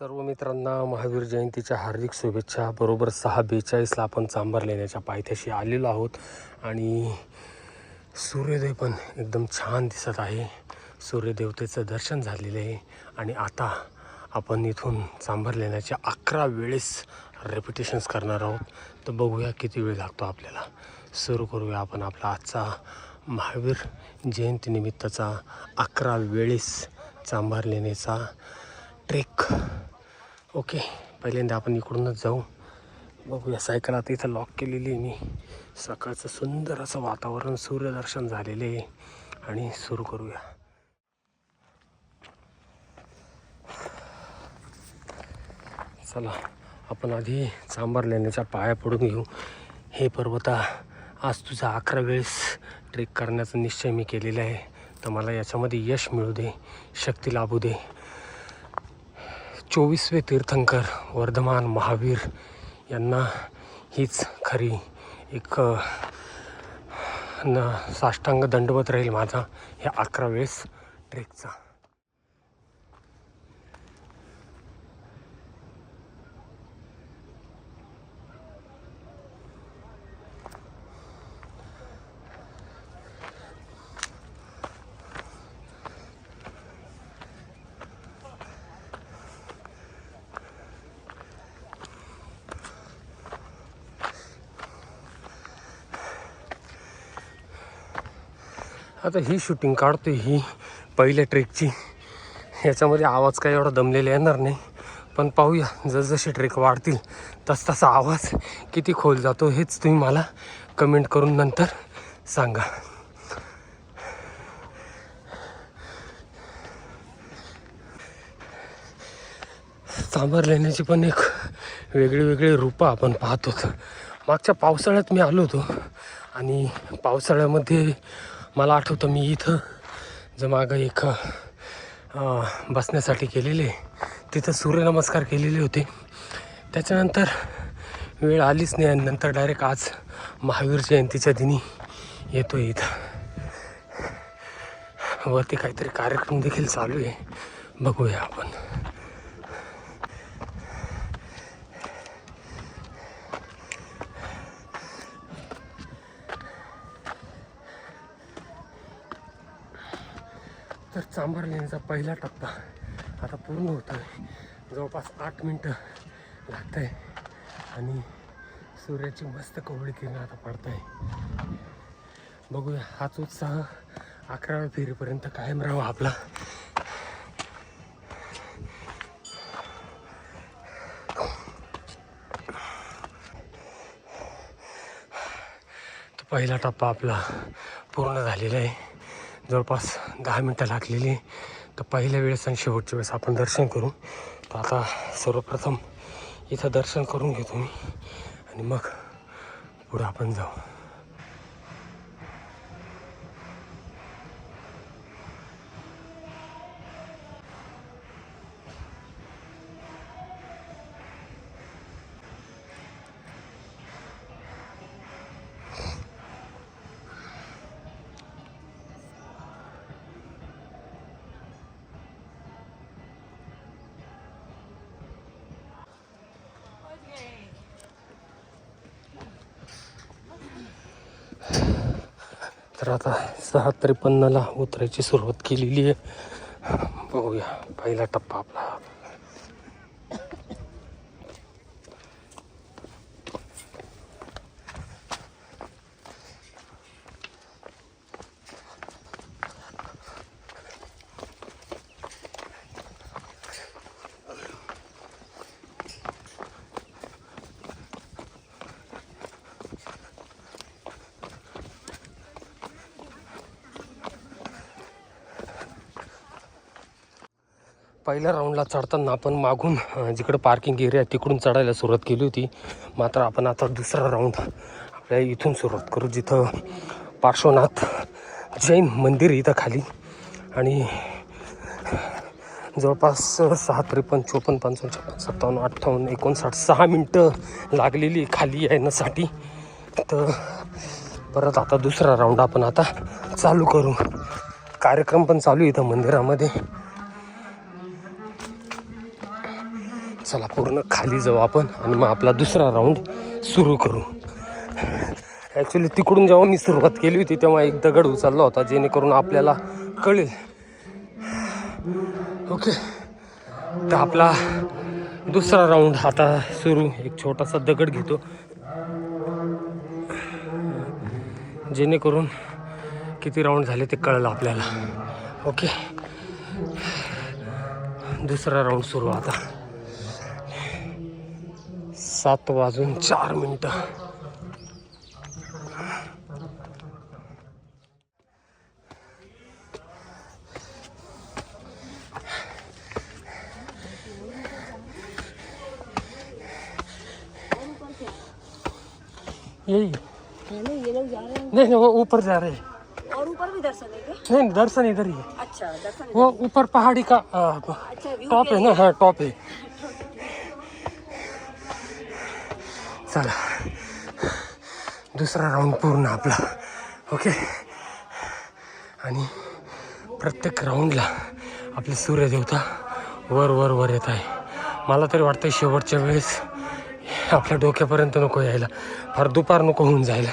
सर्व मित्रांना महावीर जयंतीच्या हार्दिक शुभेच्छा. बरोबर सहा बेचाळीसला आपण चांभार लेण्याच्या पायथ्याशी आलेलो आहोत. आणि सूर्योदय पण एकदम छान दिसत आहे. सूर्यदेवतेचं दर्शन झालेलं आहे. आणि आता आपण इथून चांभार लेण्याच्या अकरा वेळेस रेपिटेशन्स करणार आहोत. तर बघूया किती वेळ लागतो आपल्याला. सुरू करूया आपण आपला आजचा महावीर जयंतीनिमित्ताचा अकरा वेळेस चांभार लेण्याचा ट्रेक ओके पहिल्यांदा आपण इकडूनच जाऊ. बघूया सायकल आता इथं लॉक केलेली आहे मी. सकाळचं सुंदर असं वातावरण सूर्यदर्शन झालेले आहे. आणि सुरू करूया. चला आपण आधी चांबार लेण्याच्या पाया पडून घेऊ. हे पर्वता आज तुझा अकरा वेळेस ट्रेक करण्याचा निश्चय मी केलेला आहे. तर मला याच्यामध्ये यश मिळू दे शक्ती लाभू दे. चोवीसवे तीर्थंकर वर्धमान महावीर यांना हीच खरी एक न साष्टांग दंडवत राहील माझा ह्या अकरा वेळेस ट्रेकचा. आता ही शूटिंग काढतो ही पहिल्या ट्रेकची याच्यामध्ये आवाज काही एवढा दमलेला येणार नाही. पण पाहूया जसजसे ट्रेक वाढतील तस तसा आवाज किती खोल जातो हेच तुम्ही मला कमेंट करून नंतर सांगा. सांबर लेण्याची पण एक वेगळी वेगळी रूपं आपण पाहतो मागच्या पावसाळ्यात मी आलो होतो आणि पावसाळ्यामध्ये मला आठवतं मी इथं जर मागं एक बसण्यासाठी केलेले. तिथं सूर्यनमस्कार केलेले होते. त्याच्यानंतर वेळ आलीच नाही आणि नंतर डायरेक्ट आज महावीर जयंतीच्या दिनी येतो इथं. वरती काहीतरी कार्यक्रम देखील चालू आहे. बघूया आपण. तर चांभार लेणीचा पहिला टप्पा आता पूर्ण होतो आहे जवळपास आठ मिनटं लागत आहे आणि सूर्याची मस्त कोवळी किरण आता पडत आहे बघूया हाच उत्साह अकराव्या फेरीपर्यंत कायम राहावा आपला. पहिला टप्पा आपला पूर्ण झालेला आहे. जवळपास दहा मिनटं लागलेली. तर पहिल्या वेळेस आणि शेवटच्या वेळेस आपण दर्शन करू. तर आता सर्वप्रथम इथं दर्शन करून घेतो मी. आणि मग पुढं आपण जाऊ. तर आता सहा त्रेपन्नला उतरायची सुरुवात केलेली आहे. बघूया पहिला टप्पा आपला. पहिल्या राऊंडला चढताना आपण मागून जिकडं पार्किंग एरिया तिकडून चढायला सुरुवात केली होती. मात्र आपण आता दुसरा राऊंड आपल्या इथून सुरुवात करू जिथं पार्श्वनाथ जैन मंदिर इथं खाली. आणि जवळपास सहा त्रेपन्न चोपन्न पंचावन्न छप्पन्न सत्तावन्न अठ्ठावन्न एकोणसाठ सहा मिनटं लागलेली खाली येण्यासाठी. तर परत आता दुसरा राऊंड आपण आता चालू करू. कार्यक्रम पण चालू इथं मंदिरामध्ये. चला पूर्ण खाली जाऊ आपण आणि मग आपला दुसरा राऊंड सुरू करू. ॲक्च्युली तिकडून जेव्हा मी सुरुवात केली होती तेव्हा एक दगड उचलला होता जेणेकरून आपल्याला कळेल. ओके तर आपला दुसरा राऊंड आता सुरू. एक छोटासा दगड घेतो. जेणेकरून किती राऊंड झाले ते कळलं आपल्याला. ओके दुसरा राऊंड सुरू आता. सात वाजून चार मिनटं. यही ये लोग जा रहे हैं नहीं नहीं वो ऊपर जा रहे. हैं और ऊपर भी दर्शन है नहीं नहीं, दर्शन इधर ही है. अच्छा दर्शन वो ऊपर पहाड़ी का आ, अच्छा टॉप है ना हाँ टॉप है। चला. दुसरा राऊंड पूर्ण आपला. ओके आणि प्रत्येक राऊंडला आपली सूर्यदेवता वर वर वर येत आहे. मला तरी वाटतं शेवटच्या वेळेस आपल्या डोक्यापर्यंत नको यायला. फार दुपार नको होऊन जायला.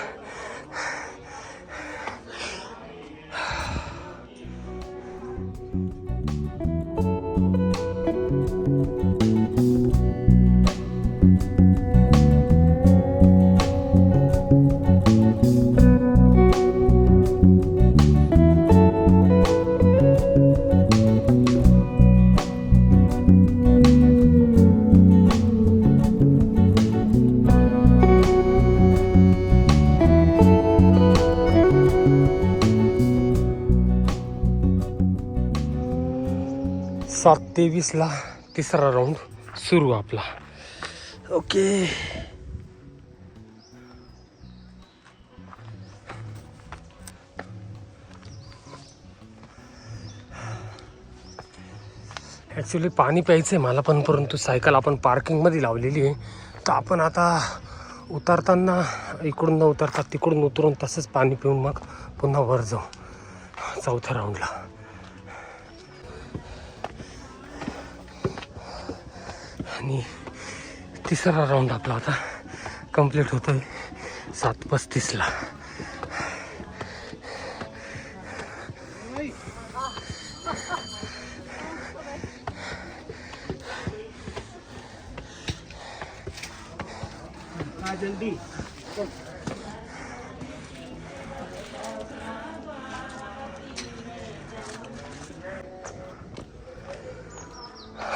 तेवीसला तिसरा राऊंड सुरू आपला. ओके. ॲक्च्युली पाणी प्यायचं आहे मला पण परंतु सायकल आपण पार्किंगमध्ये लावलेली आहे. तर आपण आता उतरताना इकडून न उतरता तिकडून उतरून तसंच पाणी पिऊन मग पुन्हा वर जाऊ. चौथ्या राऊंडला आणि तिसरा राऊंड आपला आता कंप्लीट होतोय सात पस्तीसला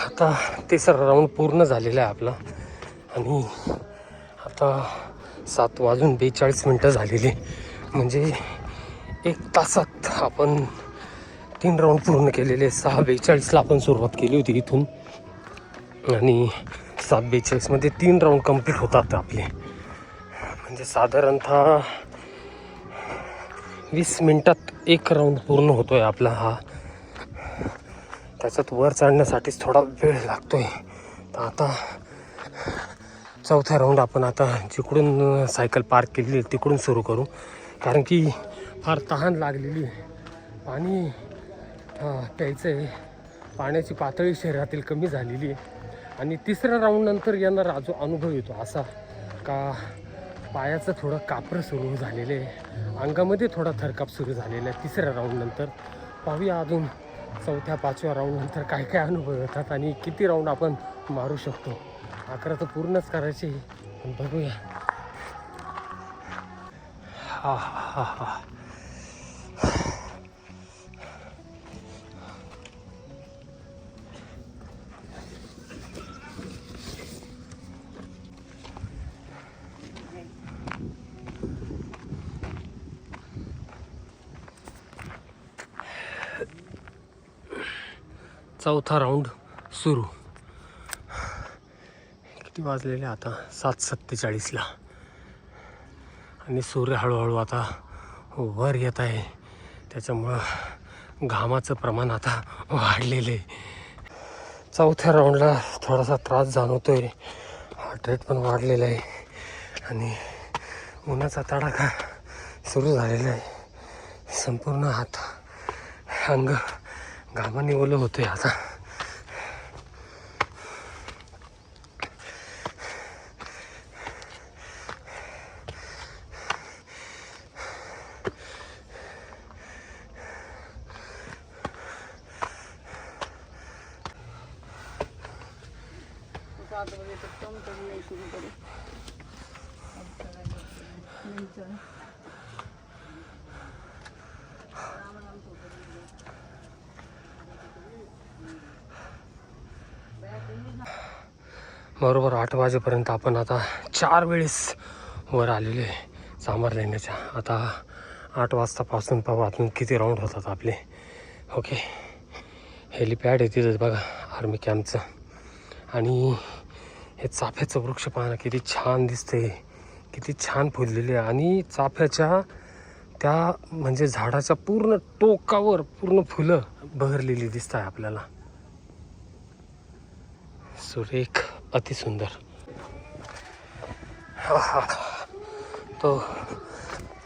आता तिसरा राऊंड पूर्ण झालेला आहे आपला. आणि आता सात वाजून बेचाळीस मिनटं झालेली. म्हणजे एक तासात आपण तीन राऊंड पूर्ण केलेले. सहा बेचाळीसला आपण सुरुवात केली होती इथून. आणि सात बेचाळीसमध्ये तीन राऊंड कंप्लीट होतात आपले. म्हणजे साधारणतः वीस मिनटात एक राऊंड पूर्ण होतो आहे आपला हा. त्याच्यात वर चढण्यासाठीच थोडा वेळ लागतोय. तर आता चौथा राऊंड आपण आता जिकडून सायकल पार्क केलेली तिकडून सुरू करू. कारण की फार तहान लागलेली आहे. पाणी प्यायचं आहे पाण्याची पातळी शरीरातील कमी झालेली आहे. आणि तिसऱ्या राऊंडनंतर यांना जो अनुभव येतो असा का पायाचं थोडं कापरं सुरू झालेलं आहे. अंगामध्ये थोडा थरकाप सुरू झालेला आहे तिसऱ्या राऊंडनंतर पाहूया अजून चौथ्या पाचव्या राऊंडनंतर काय काय अनुभव येतात आणि किती राऊंड आपण मारू शकतो? अकरा तर पूर्णच करायची पण बघूया. हा हा हा हा. चौथा राऊंड सुरू. किती वाजलेले आता? सात सत्तेचाळीसला आणि सूर्य हळूहळू आता वर येत आहे. त्याच्यामुळं घामाचं प्रमाण आता वाढलेलं आहे. चौथ्या राऊंडला थोडासा त्रास जाणवतोय. हार्ट रेट पण वाढलेला आहे. आणि उन्हाचा तडाखा सुरू झालेला आहे. संपूर्ण हात अंग घामाने ओलं होतंय आता Thank you. बरोबर आठ वाजेपर्यंत आपण आता चार वेळेस वर आलेले आहे लेण्याच्या. आता आठ वाजतापासून पाहू अजून किती राऊंड होतात आपले. ओके हेलिपॅड आहे तिथं बघा आर्मी कॅम्पचं आणि हे चाफ्याचं वृक्ष पाहणं किती छान दिसते किती छान फुललेले आहे. आणि चाफ्याच्या त्या म्हणजे झाडाच्या पूर्ण टोकावर पूर्ण फुलं बहरलेली दिसत आहे आपल्याला. सुरेख. अतिसुंदर आहा. तो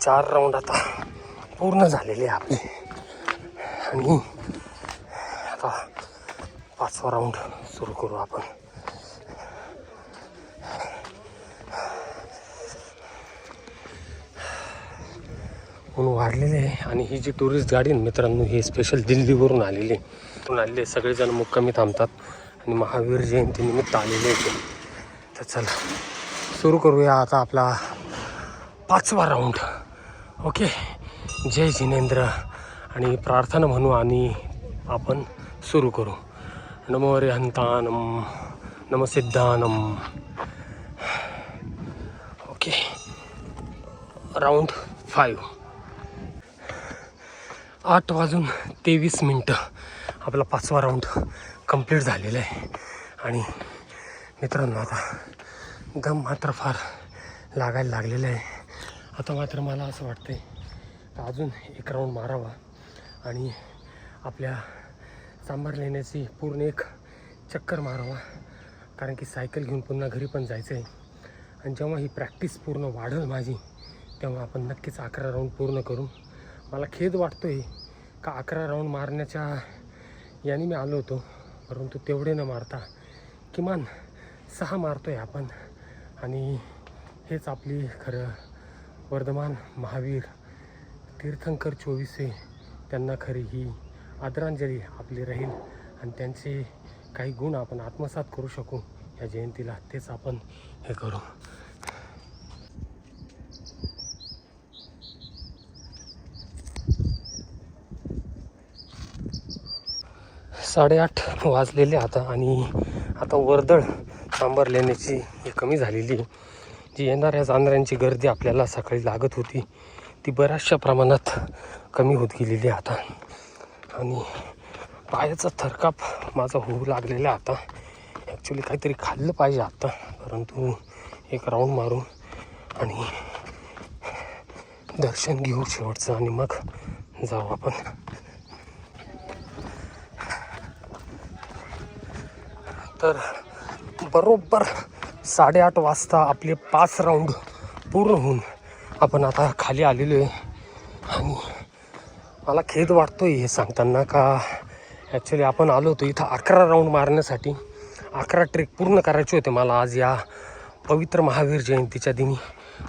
चार राऊंड आता पूर्ण झालेले आहे आपले. आणि आता पाचवा राऊंड सुरू करू आपण. ऊन वाढलेले आहे आणि ही जी टुरिस्ट गाडी आहे ना मित्रांनो ही स्पेशल दिल्लीवरून आलेली आहे. आलेले सगळेजण मुक्कामी थांबतात. आणि महावीर जयंतीनिमित्त आलेले होते तर चला सुरू करूया आता आपला पाचवा राऊंड ओके जय जिनेंद्र. आणि प्रार्थना म्हणू आणि आपण सुरू करू. नमो हंतानम नम सिद्धानम ओके राऊंड फाईव्ह आठ वाजून तेवीस मिनटं. आपला पाचवा राऊंड कंप्लीट झालेलं आहे. आणि मित्रांनो आता दम मात्र फार लागायला लागलेला आहे. आता मात्र मला असं वाटतं आहे अजून एक राऊंड मारावा आणि आपल्या सांबार लेण्याची पूर्ण एक चक्कर मारावा. कारण की सायकल घेऊन पुन्हा घरी पण जायचं आहे आणि जेव्हा ही प्रॅक्टिस पूर्ण वाढेल माझी तेव्हा आपण नक्कीच अकरा राऊंड पूर्ण करू. मला खेद वाटतो आहे का अकरा राऊंड मारण्याच्या याने मी आलो होतो. परंतु तेवढे न मारता किमान सहा मारतो आहे आपण. आणि हेच आपली खरं वर्धमान महावीर तीर्थंकर चोवीसे त्यांना खरी ही आदरांजली आपली राहील आणि त्यांचे काही गुण आपण आत्मसात करू शकू. या जयंतीला तेच आपण हे करू. साडेआठ वाजलेले आता आणि आता वर्दळ सांबार लेण्याची ही कमी झालेली आहे. जी येणाऱ्या जाणाऱ्यांची गर्दी आपल्याला सकाळी लागत होती ती बऱ्याचशा प्रमाणात कमी होत गेलेली आता. आणि पायाचा थरकाप माझा होऊ लागलेला आता. ॲक्च्युली काहीतरी खाल्लं पाहिजे आता परंतु एक राऊंड मारू आणि दर्शन घेऊ शेवटचं आणि मग जाऊ आपण. तर बरोबर साडेआठ वाजता आपले पाच राऊंड पूर्ण होऊन आपण आता खाली आलेलो आहे. आणि मला खेद वाटतो आहे हे सांगताना का? ॲक्च्युली आपण आलो होतो इथं अकरा राऊंड मारण्यासाठी. अकरा ट्रेक पूर्ण करायचे होते मला आज या पवित्र महावीर जयंतीच्या दिनी.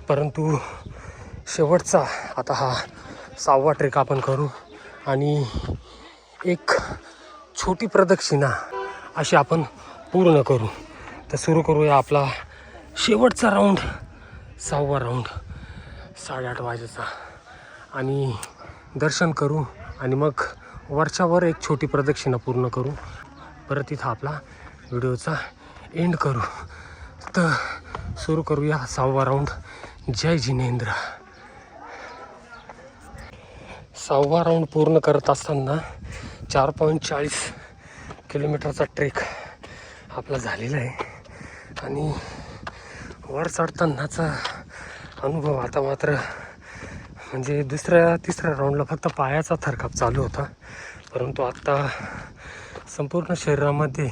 परंतु शेवटचा आता हा सहावा ट्रेक आपण करू. आणि एक छोटी प्रदक्षिणा अशी आपण पूर्ण करू. तर सुरू करूया आपला शेवटचा राऊंड सहावा राऊंड साडेआठ वाजेचा. आणि दर्शन करू आणि मग वरच्यावर एक छोटी प्रदक्षिणा पूर्ण करू. परत इथं आपला व्हिडिओचा एंड करू. तर सुरू करूया सहावा राऊंड जय जिनेंद्र. सहावा राऊंड पूर्ण करत असताना चार पॉईंट चाळीस किलोमीटरचा ट्रेक आपला झालेला आहे. आणि वर चढतानाचा अनुभव आता मात्र म्हणजे दुसऱ्या तिसऱ्या राऊंडला फक्त पायाचा थरकाप चालू होता. परंतु आत्ता संपूर्ण शरीरामध्ये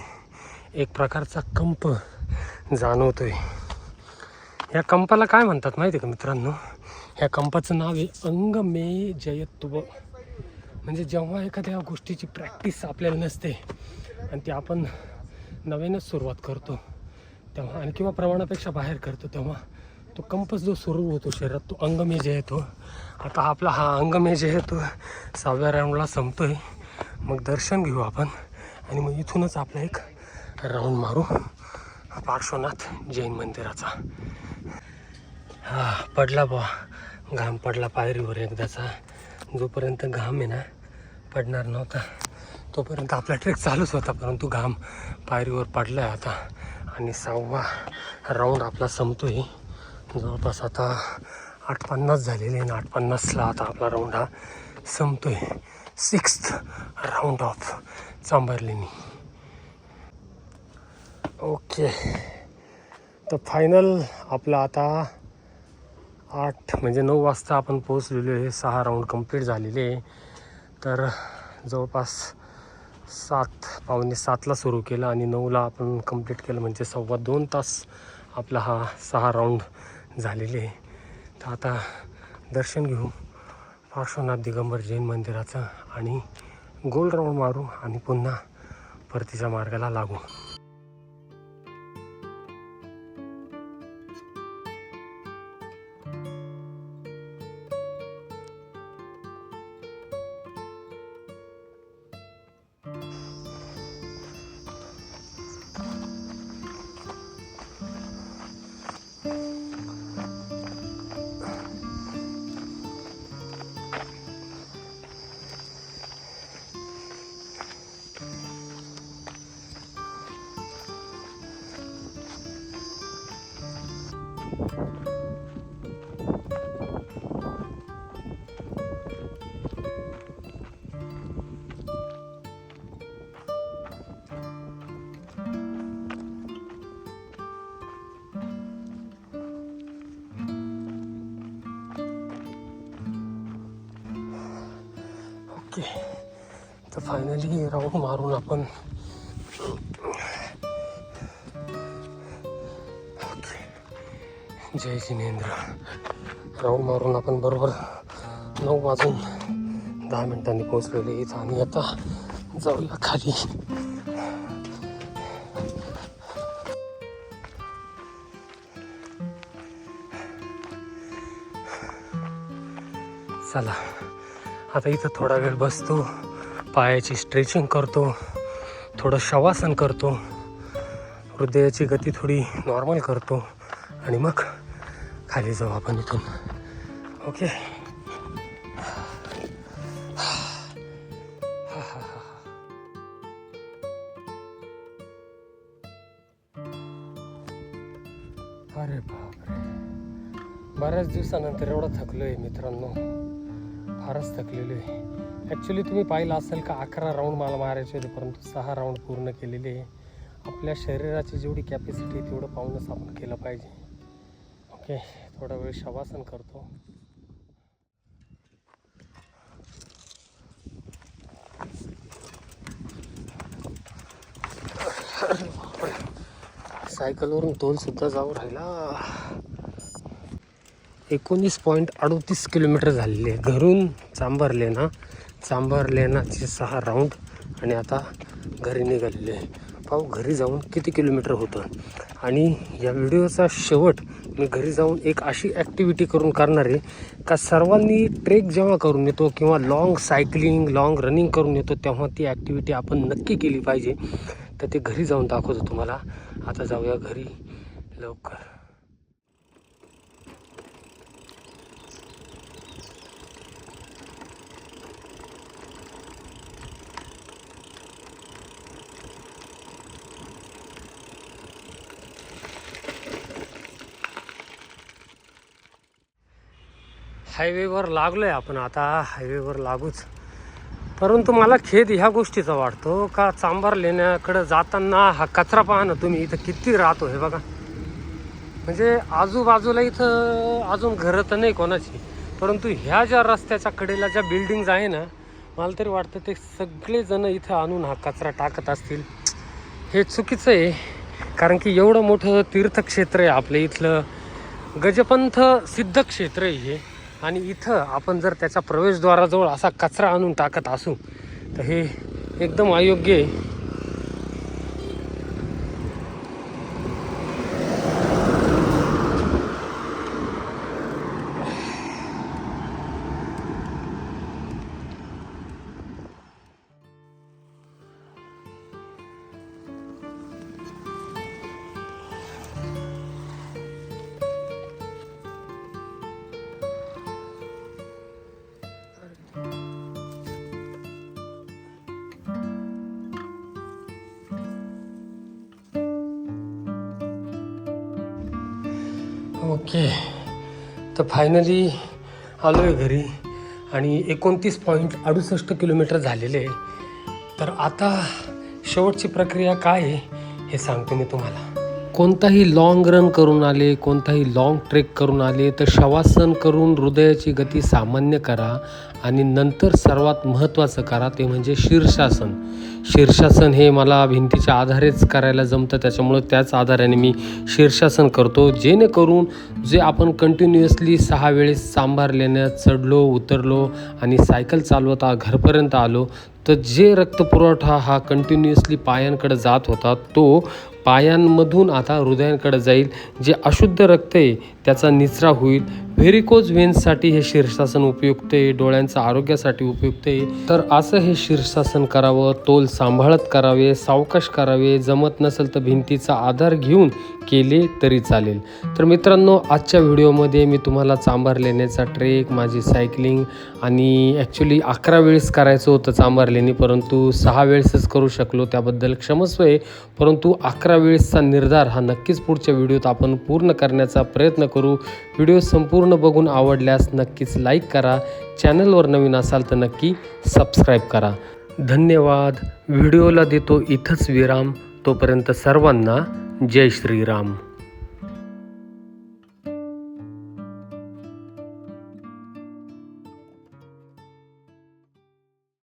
एक प्रकारचा कंप जाणवतो आहे या कंपाला काय म्हणतात माहिती आहे का मित्रांनो? ह्या कंपाचं नाव आहे अंगमे जयत्व. म्हणजे जेव्हा एखाद्या गोष्टीची प्रॅक्टिस आपल्याला नसते आणि ती आपण नव्यानेच सुरुवात करतो. तेव्हा आणि किंवा प्रमाणापेक्षा बाहेर करतो तेव्हा तो कंपस जो सुरू होतो शरीरात तो अंगमेज येतो. आता आपला हा अंगमेज येतो. सहाव्या राऊंडला संपतोय. मग दर्शन घेऊ आपण. आणि मग इथूनच आपला एक राऊंड मारू. पार्श्वनाथ जैन मंदिराचा. हा पडला बा घाम पडला पायरीवर एकदाचा. जोपर्यंत घाम आहे ना पडणार नव्हता. तोपर्यंत आपला ट्रेक चालूच होता परंतु घाम पायरीवर पडला आहे आता. आणि सहावा राऊंड आपला संपतोय जवळपास आता आठ पन्नास झालेले आहे आठ पन्नासला आता आपला राऊंड हा संपतोय. सिक्स्थ राऊंड ऑफ चांबरलेनी ओके तर फायनल आपला आता आठ म्हणजे नऊ वाजता आपण पोहोचलेलो आहे. सहा राऊंड कंप्लीट झालेले आहे. तर जवळपास सात पावणे सातला सुरू केलं आणि नऊला आपण कंप्लीट केलं. म्हणजे सव्वा दोन तास आपला हा सहा राऊंड झालेले. आहे तर आता दर्शन घेऊ. पार्श्वनाथ दिगंबर जैन मंदिराचं आणि गोल राऊंड मारू आणि पुन्हा परतीच्या मार्गाला लागू. तर फायनली राऊंड मारून आपण जय जिनेंद्र. राऊंड मारून आपण बरोबर नऊ वाजून दहा मिनिटांनी पोहोचलेले इथं आणि आता जाऊया खाली. चला. आता इथं थोडा वेळ बसतो. पायाची स्ट्रेचिंग करतो थोडं शवासन करतो हृदयाची गती थोडी नॉर्मल करतो आणि मग खाली जाऊ आपण इथून. ओके? अरे बापरे. बऱ्याच दिवसानंतर एवढं थकलो आहे मित्रांनो. फारच थकलेलो आहे ॲक्च्युली तुम्ही पाहिलं असेल का अकरा राऊंड मला मारायचे होते परंतु सहा राऊंड पूर्ण केलेले आहे. आपल्या शरीराची जेवढी कॅपॅसिटी तेवढं पाहूनच आपण केलं पाहिजे. ओके थोडा वेळ शवासन करतो. सायकलवरून तोलसुद्धा जाऊ राहिला. एकोणीस पॉईंट अडतीस किलोमीटर झालेले घरून चांबरले ना चांभारलेना लेण्याचे सहा राऊंड आणि आता घरी निघालेले आहे. पाहू घरी जाऊन किती किलोमीटर होतं? आणि या व्हिडिओचा शेवट मी घरी जाऊन एक अशी ॲक्टिव्हिटी करून करणार आहे का सर्वांनी ट्रेक जेव्हा करून येतो किंवा लाँग सायकलिंग लाँग रनिंग करून येतो तेव्हा ती ॲक्टिव्हिटी आपण नक्की केली पाहिजे. तर ते घरी जाऊन दाखवतो तुम्हाला. आता जाऊया घरी लवकर. हायवेवर लागलो आहे आपण. आता हायवेवर लागूच. परंतु मला खेद ह्या गोष्टीचा वाटतो का चांबार लेण्याकडं जाताना हा कचरा पहा ना तुम्ही इथं किती राहतो हे बघा. म्हणजे आजूबाजूला इथं अजून घरं तर नाही कोणाची. परंतु ह्या ज्या रस्त्याच्या कडेला ज्या बिल्डिंग्ज आहे ना मला तरी वाटतं ते सगळेजण इथं आणून हा कचरा टाकत असतील. हे चुकीचं आहे कारण की एवढं मोठं तीर्थक्षेत्र आहे आपलं इथलं. गजपंथ सिद्ध क्षेत्र आहे हे. आणि इथं आपण जर त्याचा प्रवेशद्वाराजवळ असा कचरा आणून टाकत असू तर हे एकदम अयोग्य आहे. ओके. तर फायनली आलो आहे घरी आणि एकोणतीस पॉईंट अडुसष्ट किलोमीटर झालेले आहे. तर आता शेवटची प्रक्रिया काय आहे हे सांगतो मी तुम्हाला. कोणताही लाँग रन करून आले कोणताही लाँग ट्रेक करून आले तर शवासन करून हृदयाची गती सामान्य करा आणि नंतर सर्वात महत्त्वाचं करा ते म्हणजे शीर्षासन. शीर्षासन हे मला भिंतीच्या आधारेच करायला जमतं त्याच्यामुळं त्याच आधाराने मी शीर्षासन करतो. जेणेकरून जे आपण कंटिन्युअसली सहा वेळेस सांभारल्याने लेण्यात चढलो उतरलो आणि सायकल चालवत घरपर्यंत आलो तर जे रक्तपुरवठा हा कंटिन्युअसली पायांकडे जात होता तो पायांमधून आता हृदयांकडे जाईल. जे अशुद्ध रक्त आहे त्याचा निचरा होईल. व्हेरिकोज व्हेन्ससाठी हे शीर्षासन उपयुक्त आहे डोळ्यांच्या आरोग्यासाठी उपयुक्त आहे. तर असं हे शीर्षासन करावं तोल सांभाळत करावे सावकाश करावे जमत नसेल तर भिंतीचा आधार घेऊन केले तरी चालेल. तर मित्रांनो आजच्या व्हिडिओमध्ये मी तुम्हाला चांभार लेण्याचा ट्रेक माझी सायकलिंग आणि ॲक्च्युली अकरा वेळेस करायचं होतं चांभार लेणी परंतु सहा वेळेसच करू शकलो त्याबद्दल क्षमस्व आहे. परंतु अकरा वेळेसचा निर्धार हा नक्कीच पुढच्या व्हिडिओत आपण पूर्ण करण्याचा प्रयत्न करू. व्हिडिओ संपूर्ण बघून आवडल्यास नक्कीच लाईक करा. चॅनलवर नवीन असाल तर नक्की सबस्क्राईब करा. धन्यवाद. व्हिडिओला देतो इथंच विराम. तोपर्यंत सर्वांना जय श्रीराम.